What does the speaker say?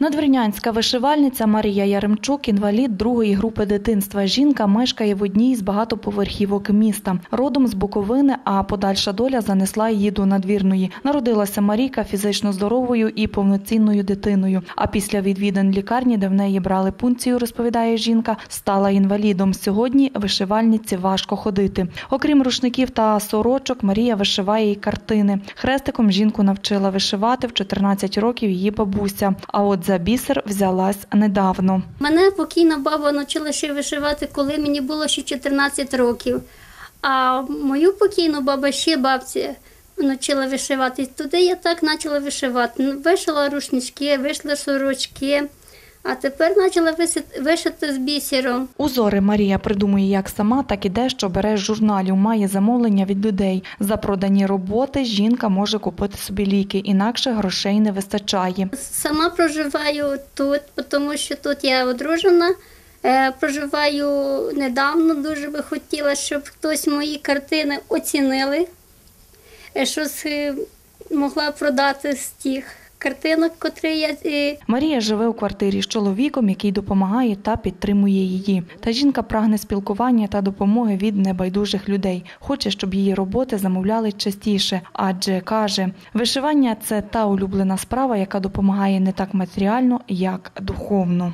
Надвірнянська вишивальниця Марія Яремчук, інвалід другої групи дитинства. Жінка мешкає в одній з багатоповерхівок міста. Родом з Буковини, а подальша доля занесла її до надвірної. Народилася Марійка фізично здоровою і повноцінною дитиною. А після відвідин лікарні, де в неї брали пункцію, розповідає жінка, стала інвалідом. Сьогодні вишивальниці важко ходити. Окрім рушників та сорочок, Марія вишиває й картини. Хрестиком жінку навчила вишивати в 14 років її бабуся. А от за бісер взялась недавно. Мене покійна баба навчила ще вишивати, коли мені було ще 14 років. А мою покійну баба ще бабці навчила вишивати. Туди я так почала вишивати. Вишила рушнички, вийшли сорочки, а тепер почала вишити з бісером. Узори Марія придумує як сама, так і дещо бере з журналів, має замовлення від людей. За продані роботи жінка може купити собі ліки, інакше грошей не вистачає. Сама проживаю тут, тому що тут я одружена. Е, Проживаю недавно, дуже би хотіла, щоб хтось мої картини оцінили, е, щось е, могла продати з тих картинок, котрі я Марія живе у квартирі з чоловіком, який допомагає та підтримує її. Та жінка прагне спілкування та допомоги від небайдужих людей. Хоче, щоб її роботи замовляли частіше, адже каже, вишивання це та улюблена справа, яка допомагає не так матеріально, як духовно.